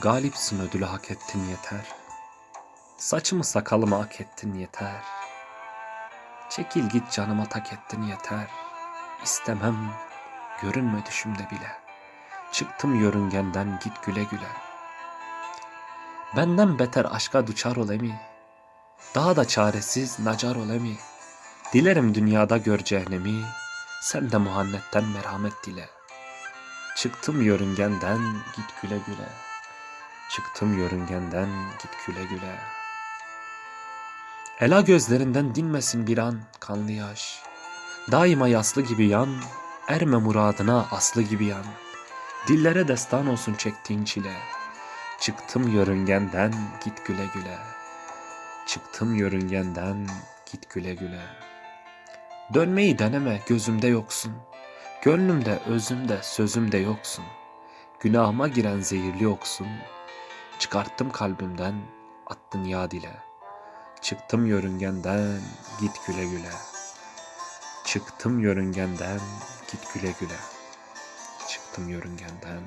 Galipsin ödülü hak ettin yeter. Saçımı sakalımı hak ettin yeter. Çekil git canıma tak ettin yeter. İstemem görünme düşümde bile. Çıktım yörüngenden git güle güle. Benden beter aşka duçar ol emi. Daha da çaresiz nacar ol emi. Dilerim dünyada gör cehennemi. Sen de muhannetten merhamet dile. Çıktım yörüngenden git güle güle. Çıktım yörüngenden git güle güle. Ela gözlerinden dinmesin bir an kanlı yaş. Daima yaslı gibi yan, erme muradına aslı gibi yan. Dillere destan olsun çektiğin çile. Çıktım yörüngenden git güle güle. Çıktım yörüngenden git güle güle. Dönmeyi deneme gözümde yoksun. Gönlümde özümde sözümde yoksun. Günahıma giren zehirli yoksun. Çıkarttım kalbimden attın ya dile. Çıktım yörüngenden git güle güle. Çıktım yörüngenden git güle güle. Çıktım yörüngenden.